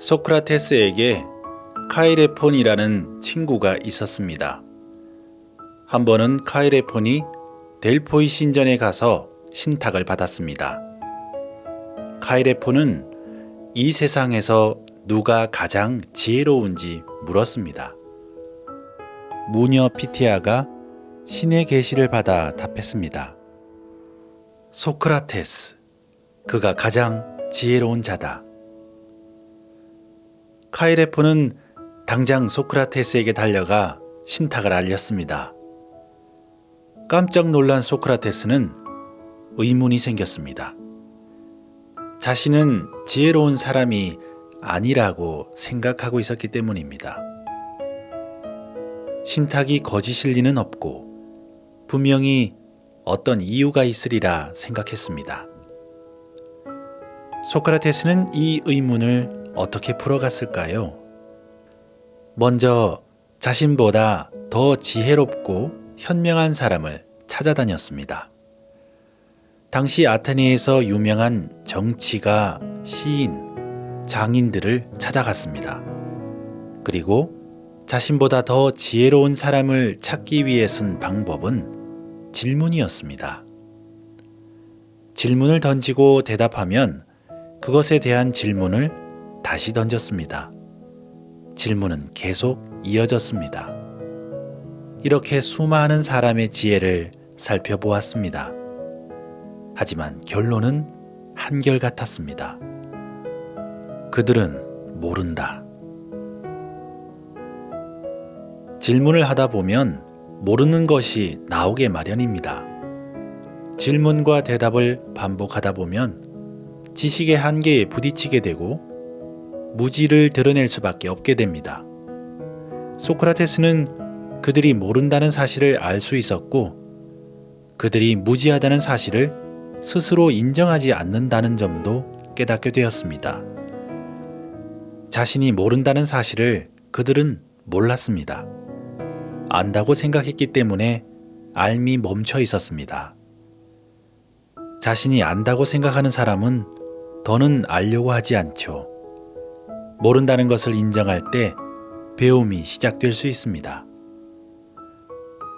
소크라테스에게 카이레폰이라는 친구가 있었습니다. 한 번은 카이레폰이 델포이 신전에 가서 신탁을 받았습니다. 카이레폰은 이 세상에서 누가 가장 지혜로운지 물었습니다. 무녀 피티아가 신의 계시를 받아 답했습니다. 소크라테스, 그가 가장 지혜로운 자다. 카이레폰은 당장 소크라테스에게 달려가 신탁을 알렸습니다. 깜짝 놀란 소크라테스는 의문이 생겼습니다. 자신은 지혜로운 사람이 아니라고 생각하고 있었기 때문입니다. 신탁이 거짓일 리는 없고 분명히 어떤 이유가 있으리라 생각했습니다. 소크라테스는 이 의문을 어떻게 풀어갔을까요? 먼저 자신보다 더 지혜롭고 현명한 사람을 찾아다녔습니다. 당시 아테네에서 유명한 정치가, 시인, 장인들을 찾아갔습니다. 그리고 자신보다 더 지혜로운 사람을 찾기 위해 쓴 방법은 질문이었습니다. 질문을 던지고 대답하면 그것에 대한 질문을 다시 던졌습니다. 질문은 계속 이어졌습니다. 이렇게 수많은 사람의 지혜를 살펴보았습니다. 하지만 결론은 한결같았습니다. 그들은 모른다. 질문을 하다 보면 모르는 것이 나오게 마련입니다. 질문과 대답을 반복하다 보면 지식의 한계에 부딪히게 되고 무지를 드러낼 수밖에 없게 됩니다. 소크라테스는 그들이 모른다는 사실을 알 수 있었고 그들이 무지하다는 사실을 스스로 인정하지 않는다는 점도 깨닫게 되었습니다. 자신이 모른다는 사실을 그들은 몰랐습니다. 안다고 생각했기 때문에 알미 멈춰 있었습니다. 자신이 안다고 생각하는 사람은 더는 알려고 하지 않죠. 모른다는 것을 인정할 때 배움이 시작될 수 있습니다.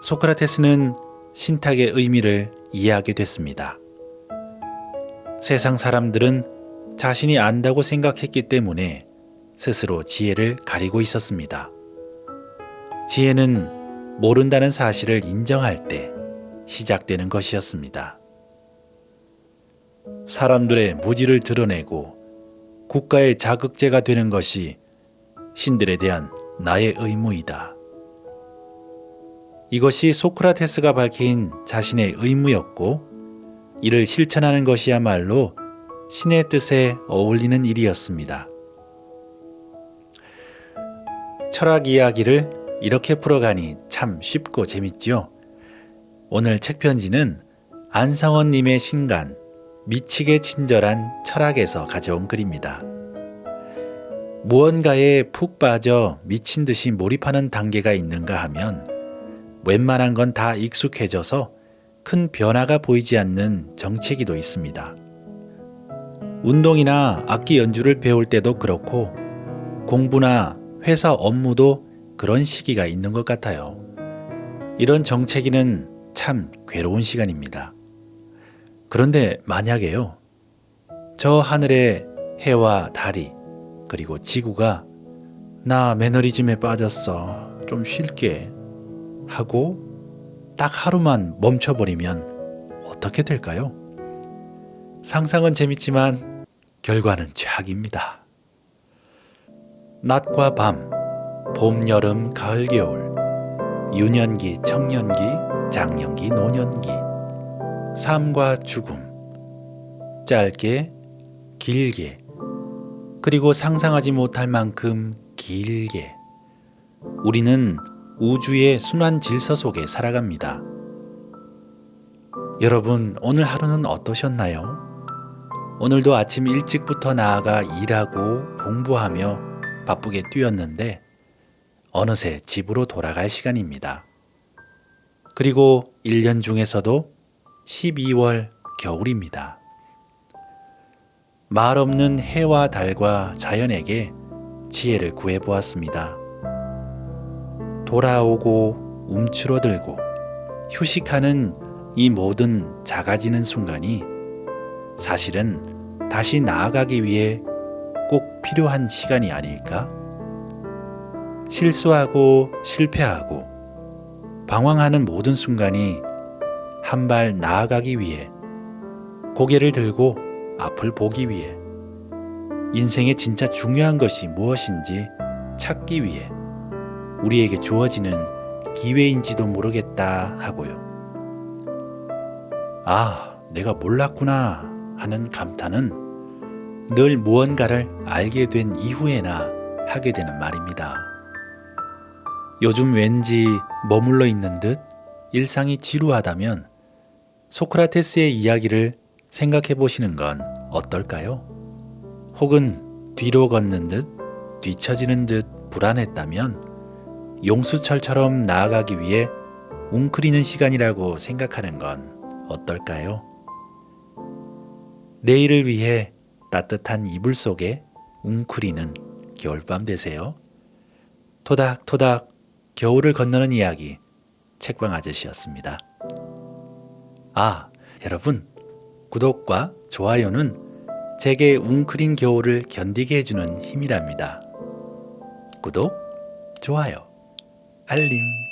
소크라테스는 신탁의 의미를 이해하게 됐습니다. 세상 사람들은 자신이 안다고 생각했기 때문에 스스로 지혜를 가리고 있었습니다. 지혜는 모른다는 사실을 인정할 때 시작되는 것이었습니다. 사람들의 무지를 드러내고 국가의 자극제가 되는 것이 신들에 대한 나의 의무이다. 이것이 소크라테스가 밝힌 자신의 의무였고 이를 실천하는 것이야말로 신의 뜻에 어울리는 일이었습니다. 철학 이야기를 이렇게 풀어가니 참 쉽고 재밌지요. 오늘 책 편지는 안성원님의 신간 미치게 친절한 철학에서 가져온 글입니다. 무언가에 푹 빠져 미친 듯이 몰입하는 단계가 있는가 하면 웬만한 건 다 익숙해져서 큰 변화가 보이지 않는 정체기도 있습니다. 운동이나 악기 연주를 배울 때도 그렇고 공부나 회사 업무도 그런 시기가 있는 것 같아요. 이런 정체기는 참 괴로운 시간입니다. 그런데 만약에요. 저 하늘의 해와 달이 그리고 지구가 나 매너리즘에 빠졌어. 좀 쉴게. 하고 딱 하루만 멈춰버리면 어떻게 될까요? 상상은 재밌지만 결과는 최악입니다. 낮과 밤, 봄, 여름, 가을, 겨울, 유년기, 청년기, 장년기, 노년기, 삶과 죽음, 짧게, 길게, 그리고 상상하지 못할 만큼 길게, 우리는 우주의 순환 질서 속에 살아갑니다. 여러분, 오늘 하루는 어떠셨나요? 오늘도 아침 일찍부터 나아가 일하고 공부하며 바쁘게 뛰었는데 어느새 집으로 돌아갈 시간입니다. 그리고 1년 중에서도 12월 겨울입니다. 말 없는 해와 달과 자연에게 지혜를 구해보았습니다. 돌아오고 움츠러들고 휴식하는 이 모든 작아지는 순간이 사실은 다시 나아가기 위해 꼭 필요한 시간이 아닐까? 실수하고 실패하고 방황하는 모든 순간이 한 발 나아가기 위해 고개를 들고 앞을 보기 위해 인생의 진짜 중요한 것이 무엇인지 찾기 위해 우리에게 주어지는 기회인지도 모르겠다 하고요. 아, 내가 몰랐구나 하는 감탄은 늘 무언가를 알게 된 이후에나 하게 되는 말입니다. 요즘 왠지 머물러 있는 듯 일상이 지루하다면 소크라테스의 이야기를 생각해 보시는 건 어떨까요? 혹은 뒤로 걷는 듯 뒤처지는 듯 불안했다면 용수철처럼 나아가기 위해 웅크리는 시간이라고 생각하는 건 어떨까요? 내일을 위해 따뜻한 이불 속에 웅크리는 겨울밤 되세요. 토닥토닥 겨울을 건너는 이야기 책방 아저씨였습니다. 아, 여러분 구독과 좋아요는 제게 웅크린 겨울을 견디게 해주는 힘이랍니다. 구독, 좋아요, 알림.